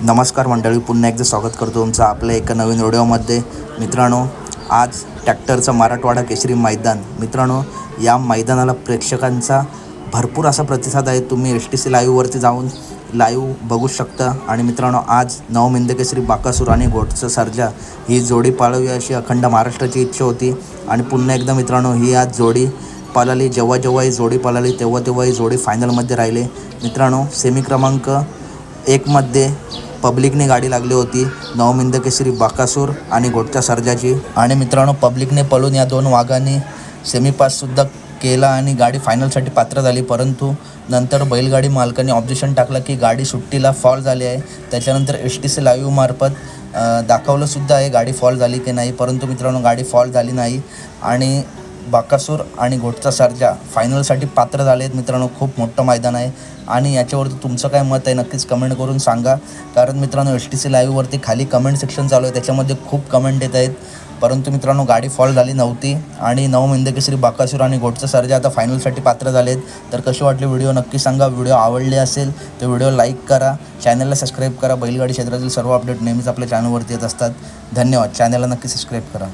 नमस्कार मंडळी पुन्हा एकदा स्वागत करतो तुमचं आपल्या एका नवीन व्हिडिओमध्ये. मित्रांनो आज ट्रॅक्टरचं मराठवाडा केशरी मैदान. मित्रांनो या मैदानाला प्रेक्षकांचा भरपूर असा प्रतिसाद आहे. तुम्ही एस टी सी लाईव्हवरती जाऊन लाईव्ह बघू शकता. आणि मित्रांनो आज नवमिंद केसरी बाकासूर आणि गोटचं सर्जा ही जोडी पाळवी अशी अखंड महाराष्ट्राची इच्छा होती. आणि पुन्हा एकदा मित्रांनो ही आज जोडी पळाली. जेव्हा जेव्हा ही जोडी पळाली तेव्हा तेव्हा ही जोडी फायनलमध्ये राहिले. मित्रांनो सेमी क्रमांक एकमध्ये पब्लिकने गाडी लागली होती. नवमिंद केसरी बाकासूर आणि गोटच्या सर्जाची. आणि मित्रांनो पब्लिकने पळून या दोन वाघांनी सेमीपाससुद्धा केला आणि गाडी फायनलसाठी पात्र झाली. परंतु नंतर बैलगाडी मालकाने ऑब्जेक्शन टाकलं की गाडी सुट्टीला फॉल झाली आहे. त्याच्यानंतर एस टी सी लाईव्हमार्फत मार्फत दाखवलंसुद्धा आहे गाडी फॉल झाली की नाही. परंतु मित्रांनो गाडी फॉल झाली नाही. आणि बाकासूर आणि गोटचा सर्जा फायनलसाठी पात्र झाले आहेत मित्रांनो. खूप मोठं मैदान आहे. आणि याच्यावरती तुमचं काय मत आहे नक्कीच कमेंट करून सांगा. कारण मित्रांनो एस टी सी लाईव्हवरती खाली कमेंट सेक्शन चालू आहे. त्याच्यामध्ये खूप कमेंट येत आहेत. परंतु मित्रांनो गाडी फॉल झाली नव्हती. आणि नऊ केसरी बाकासूर आणि गोटचा सर्जा आता फायनलसाठी पात्र झाले आहेत. तर कशी वाटली व्हिडिओ नक्की सांगा. व्हिडिओ आवडले असेल तर व्हिडिओ लाईक करा. चॅनलला सबस्क्राईब करा. बैलगाडी क्षेत्रातील सर्व अपडेट नेहमीच आपल्या चॅनलवरती येत असतात. धन्यवाद. चॅनलला नक्की सबस्क्राईब करा.